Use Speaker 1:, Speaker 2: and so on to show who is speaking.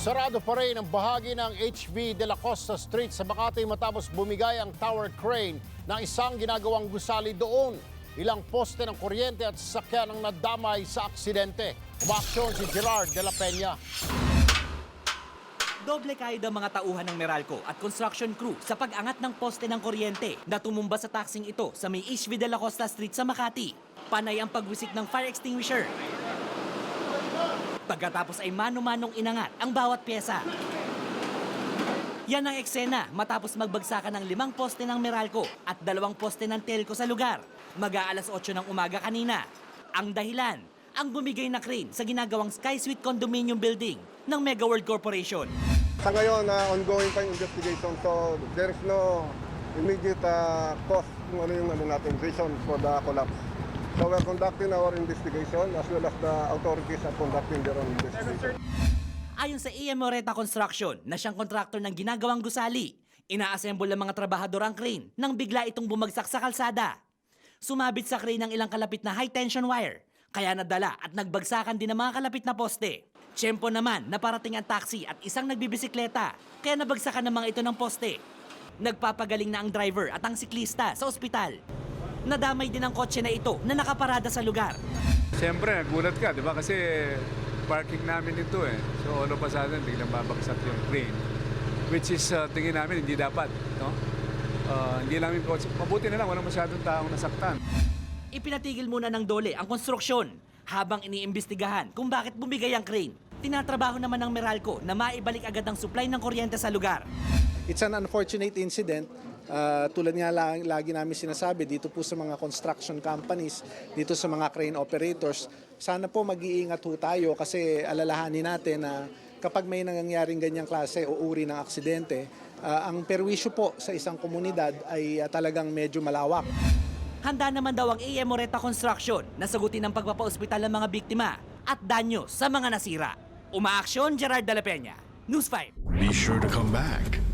Speaker 1: Sarado pa rin ang bahagi ng HV de la Costa Street sa Makati matapos bumigay ang tower crane ng isang ginagawang gusali doon. Ilang poste ng kuryente at sasakyan ang nadamay sa aksidente. Umaksyon si Gerard de la Peña.
Speaker 2: Doble kayod ang mga tauhan ng Meralco at construction crew sa pag-angat ng poste ng kuryente na tumumba sa taxing ito sa may HV de la Costa Street sa Makati. Panay ang pagwisik ng fire extinguisher. Pagkatapos ay mano-manong inangat ang bawat pyesa. Yan ang eksena matapos magbagsakan ng limang poste ng Meralco at dalawang poste ng Telco sa lugar. Mag-aalas 8 ng umaga kanina. Ang dahilan, ang bumigay na crane sa ginagawang Sky Suite Condominium Building ng Mega World Corporation.
Speaker 3: Sa ngayon, uh, ongoing pa yung investigation. So, there is no immediate uh, cause kung ano yung ano natin, reason for the collapse. So, we're conducting our investigation as well as the authorities are conducting their own investigation.
Speaker 2: Ayon sa AM Moreta Construction na siyang kontraktor ng ginagawang gusali, inaassemble ang mga trabahador ang crane nang bigla itong bumagsak sa kalsada. Sumabit sa crane ng ilang kalapit na high tension wire, kaya nadala at nagbagsakan din ang mga kalapit na poste. Tiyempo naman na parating ang taxi at isang nagbibisikleta, kaya nabagsakan ng mga ito ng poste. Nagpapagaling na ang driver at ang siklista sa ospital. Nadamay din ang kotse na ito na nakaparada sa lugar.
Speaker 4: Siyempre, nagulat ka, di ba? Kasi parking namin ito eh. So all of a sudden, biglang babagsak yung crane. Which is, uh, tingin namin, hindi dapat. No? Uh, hindi namin, mabuti na lang, walang masyadong taong nasaktan.
Speaker 2: Ipinatigil muna ng dole ang konstruksyon habang iniimbestigahan kung bakit bumigay ang crane. Tinatrabaho naman ng Meralco na maibalik agad ang supply ng kuryente sa lugar.
Speaker 5: It's an unfortunate incident. Uh, tulad nga lagi, lagi namin sinasabi dito po sa mga construction companies, dito sa mga crane operators, sana po mag-iingat ho tayo kasi alalahanin natin na kapag may nangyayaring ganyang klase o uri ng aksidente, uh, ang perwisyo po sa isang komunidad ay uh, talagang medyo malawak.
Speaker 2: Handa naman daw ang AM Moreta Construction na sagutin ang pagpapaospital ng mga biktima at danyo sa mga nasira. Umaaksyon Gerard de la Peña, News 5.
Speaker 6: Be sure to come back.